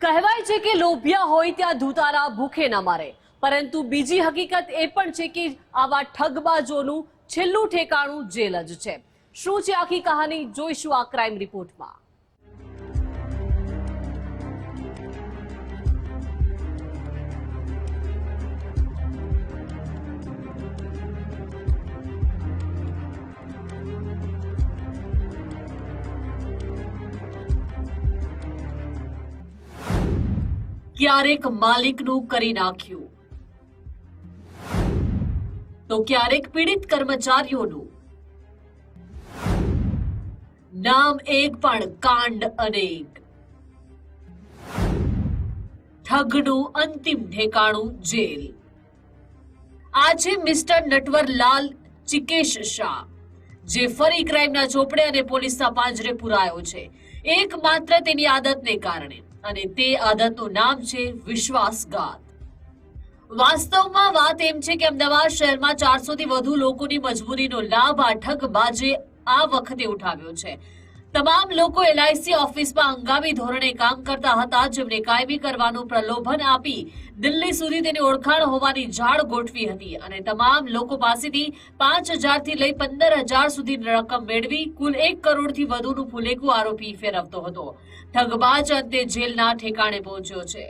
કહેવાય છે કે લોભિયા હોય ત્યાં ધૂતારા ભૂખે ન મારે. પરંતુ બીજી હકીકત એ પણ છે કે આવા ઠગબાજોનું છેલ્લું ઠેકાણું જેલ જ છે. શું છે આખી કહાની? જોઈશું આ ક્રાઇમ રિપોર્ટમાં. ક્યારેક માલિકનું કરી નાખ્યું. તો ક્યારેક પીડિત કર્મચારીઓનું. નામ એક પણ કાંડ અનેક. ઠગનું અંતિમ ઠેકાણું જેલ. આજે મિસ્ટર નટવરલાલ ચિકેશ શાહ, જે ફરી ક્રાઇમના ચોપડે અને પોલીસના પાંજરે પુરાયો છે, એકમાત્ર તેની આદતને કારણે. અને તે આદતનું નામ છે વિશ્વાસઘાત. વાસ્તવમાં વાત એમ છે કે અમદાવાદ શહેરમાં ચારસો થી વધુ લોકોની મજબૂરીનો લાભ આ ઠગબાજે આ વખતે ઉઠાવ્યો છે. તમામ લોકો એલઆઈસી ઓફિસમાં હંગામી ધોરણે કામ કરતા હતા. જેમને કાયમી કરવાનું પ્રલોભન આપી દિલ્હી સુધી તેની ઓળખાણ હોવાની જાળ ગોઠવી હતી. અને તમામ લોકો પાસેથી પાંચ હજારથી લઈ પંદર હજાર સુધીની રકમ મેળવી કુલ એક કરોડથી વધુનું ફુલેકું આરોપી ફેરવતો હતો. ઠગબાજ અંતે જેલના ઠેકાણે પહોંચ્યો છે.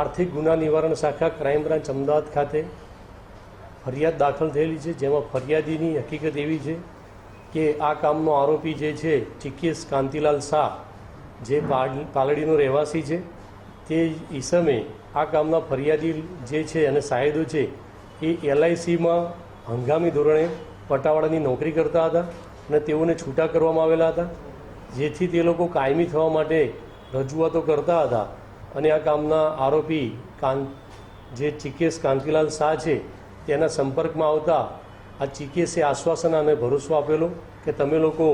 આર્થિક ગુના નિવારણ શાખા ક્રાઇમ બ્રાન્ચ અમદાવાદ ખાતે ફરિયાદ દાખલ થયેલી છે. જેમાં ફરિયાદીની હકીકત એવી છે કે આ કામનો આરોપી જે છે ચિકેશ કાંતિલાલ શાહ, જે પાલ- પાલડીનો રહેવાસી છે, તે ઈસમે આ કામના ફરિયાદી જે છે અને સાહેદો છે, એ એલઆઈસીમાં હંગામી ધોરણે પટાવાળાની નોકરી કરતા હતા અને તેઓને છૂટા કરવામાં આવેલા હતા, જેથી તે લોકો કાયમી થવા માટે રજૂઆતો કરતા હતા. અને આ કામના આરોપી કાન જે ચિકેશ કાંતિલાલ શાહ છે, તેના સંપર્કમાં આવતા આ ચિકેશે આશ્વાસન અને ભરોસો આપેલો કે તમે લોકો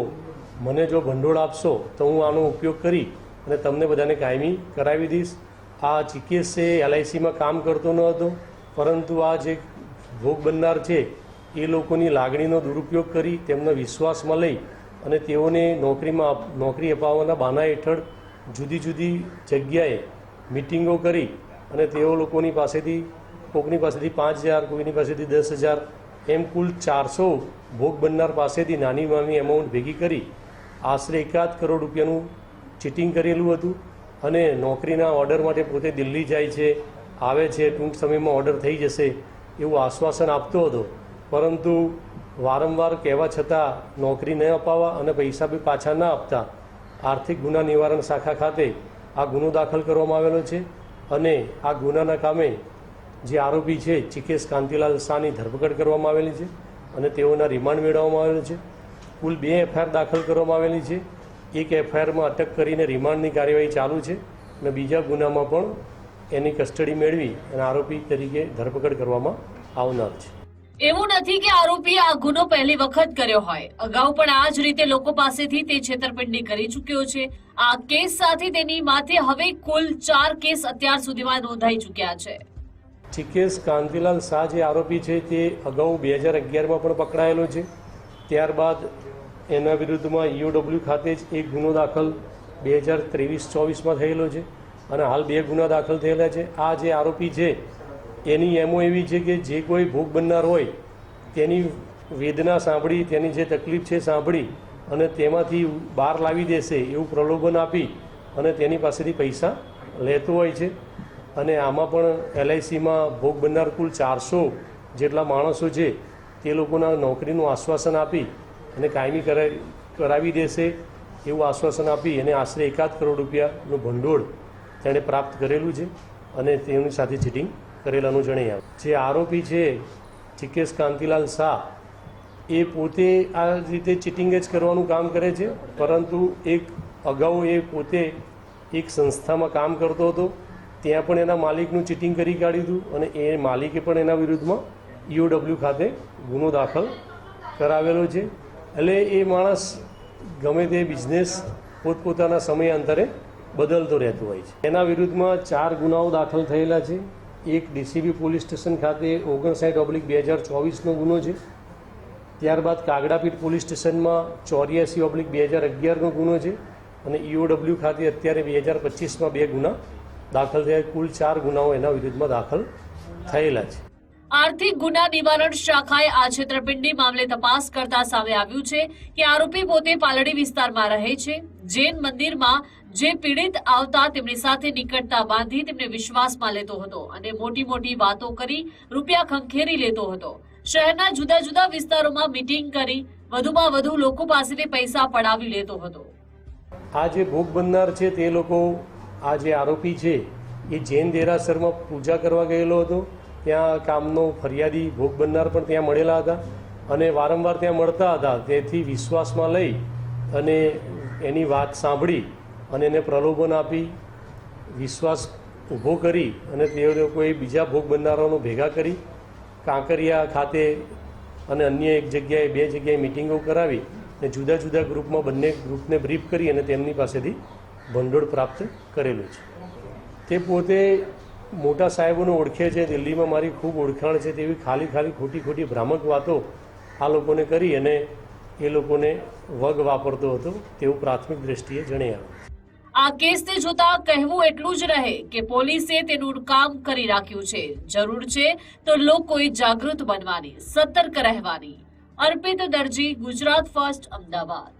મને જો ભંડોળ આપશો, તો હું આનો ઉપયોગ કરી અને તમને બધાને કાયમી કરાવી દઈશ. આ ચિકેશે એલઆઈસીમાં કામ કરતો ન હતો, પરંતુ આ જે ભોગ બનનાર છે, એ લોકોની લાગણીનો દુરુપયોગ કરી તેમનો વિશ્વાસમાં લઈ અને તેઓને નોકરીમાં નોકરી અપાવવાના બાના હેઠળ જુદી જુદી જગ્યાએ મિટિંગો કરી અને તેઓ લોકોની પાસેથી કોકની પાસેથી પાંચ હજાર, કોઈની પાસેથી દસ હજાર એમ કુલ ચારસો ભોગ બનનાર પાસેથી નાની નાની એમાઉન્ટ ભેગી કરી આશરે એકાદ કરોડ રૂપિયાનું ચીટિંગ કરેલું હતું અને નોકરીના ઓર્ડર માટે પોતે દિલ્હી જાય છે, આવે છે, ટૂંક સમયમાં ઓર્ડર થઈ જશે એવું આશ્વાસન આપતો હતો. પરંતુ વારંવાર કહેવા છતાં નોકરી ન અપાવવા અને પૈસા બી પાછા ન આપતા આર્થિક ગુના નિવારણ શાખા ખાતે આ ગુનો દાખલ કરવામાં આવેલો છે અને આ ગુનાના કામે જે આરોપી છે ચિકેશ કાંતિલાલ શાહની ધરપકડ કરવામાં આવેલી છે અને તેઓના રિમાન્ડ મેળવવામાં આવેલો છે. કુલ બે એફઆઈઆર દાખલ કરવામાં આવેલી છે. એક એફઆઈઆરમાં અટક કરીને રિમાન્ડની કાર્યવાહી ચાલુ છે અને બીજા ગુનામાં પણ એની કસ્ટડી મેળવી અને આરોપી તરીકે ધરપકડ કરવામાં આવનાર છે. એવું નથી કે આરોપીએ આ ગુનો પહેલી વખત કર્યો હોય. અગાઉ પણ આ જ રીતે લોકો પાસેથી તે છેતરપિંડી કરી ચૂક્યો છે. આ કેસ સાથે તેની માથે હવે કુલ ચાર કેસ અત્યાર સુધીમાં નોંધાઈ ચૂક્યા છે. ચિકેશ કાંતિલાલ શાહ જે આરોપી છે તે અગાઉ બે હજાર અગિયારમાં પણ પકડાયેલો છે. ત્યારબાદ એના વિરુદ્ધમાં ઈઓડબલ્યુ ખાતે જ એક ગુનો દાખલ બે હજાર ત્રેવીસ ચોવીસમાં થયેલો છે અને હાલ બે ગુના દાખલ થયેલા છે. આ જે આરોપી છે, એની એમો એવી છે કે જે કોઈ ભોગ બનનાર હોય, તેની વેદના સાંભળી, તેની જે તકલીફ છે સાંભળી અને તેમાંથી બહાર લાવી દેશે એવું પ્રલોભન આપી અને તેની પાસેથી પૈસા લેતો હોય છે. અને આમાં પણ એલઆઈસીમાં ભોગ બનનાર કુલ ચારસો જેટલા માણસો છે, તે લોકોના નોકરીનું આશ્વાસન આપી અને કાયમી કરાવી દેશે એવું આશ્વાસન આપી અને આશરે એકાદ કરોડ રૂપિયાનું ભંડોળ તેણે પ્રાપ્ત કરેલું છે અને તેની સાથે ચીટિંગ કરેલાનું જણાઈ જે આરોપી છે ચિકેશ કાંતિલાલ શાહ, એ પોતે આ રીતે ચીટિંગ જ કરવાનું કામ કરે છે, પરંતુ એક અગાઉ એ પોતે એક સંસ્થામાં કામ કરતો હતો ત્યાં પણ એના માલિકનું ચીટિંગ કરી કાઢ્યું હતું અને એ માલિકે પણ એના વિરુદ્ધમાં ઈઓડબલ્યુ ખાતે ગુનો દાખલ કરાવેલો છે. એટલે એ માણસ ગમે તે બિઝનેસ પોતપોતાના સમયાંતરે બદલતો રહેતો હોય છે. એના વિરુદ્ધમાં ચાર ગુનાઓ દાખલ થયેલા છે. એક ડીસીબી પોલીસ સ્ટેશન ખાતે ઓગણસાઠ ઓબ્લિક બે હજાર ચોવીસનો ગુનો છે. ત્યારબાદ કાગડાપીઠ પોલીસ સ્ટેશનમાં ચોર્યાસી ઓબ્લિક બે હજાર અગિયારનો ગુનો છે. અને ઈઓડબલ્યુ ખાતે અત્યારે બે હજાર પચીસમાં બે ગુના દાખલ થયા કુલ ચાર ગુનાઓ એના વિરુદ્ધમાં દાખલ થયેલા છે. આર્થિક ગુના નિવારણ શાખાએ આ છેતરપિંડી મામલે તપાસ કરતા સામે આવ્યું છે કે આરોપી પોતે પાલડી વિસ્તારમાં રહે છે. જૈન મંદિરમાં જે પીડિત આવતા તેમની સાથે નિકટતા બાંધી તેમને વિશ્વાસમાં લેતો હતો અને મોટી મોટી વાતો કરી રૂપિયા ખંખેરી લેતો હતો. શહેરના જુદા જુદા વિસ્તારોમાં મીટિંગ કરી વધુમાં વધુ લોકો પાસેથી પૈસા પડાવી લેતો હતો. આ જે ભોગ બનનાર છે તે લોકો આ જે આરોપી છે, એ જૈન દેરાસરમાં પૂજા કરવા ગયેલો હતો. ત્યાં કામનો ફરિયાદી ભોગ બનનાર પણ ત્યાં મળેલા હતા અને વારંવાર ત્યાં મળતા હતા. તેથી વિશ્વાસમાં લઈ અને એની વાત સાંભળી અને એને પ્રલોભન આપી, વિશ્વાસ ઊભો કરી અને તે લોકોએ બીજા ભોગ બનનારાઓનો ભેગા કરી, કાંકરિયા ખાતે અને અન્ય એક જગ્યાએ, બે જગ્યાએ મિટિંગો કરાવી અને જુદા જુદા ગ્રુપમાં બંને ગ્રુપને બ્રીફ કરી અને તેમની પાસેથી ભંડોળ પ્રાપ્ત કરેલું છે. તે પોતે મોટા સાહેબોને ઓળખે છે, દિલ્હીમાં મારી ખૂબ ઓળખાણ છે તેવી ખાલી ખાલી ખોટી ખોટી ભ્રામક વાતો આ લોકોને કરી અને એ લોકોને વગ વાપરતો હતો તેવું પ્રાથમિક દ્રષ્ટિએ જણાવ્યું આ કેસને જોતા કહેવું એટલું જ રહે કે પોલીસે તેનું કામ કરી રાખ્યું છે. જરૂર છે તો લોકોએ જાગૃત બનવાની, સતર્ક રહેવાની. અર્પિત દરજી, ગુજરાત ફર્સ્ટ, અમદાવાદ.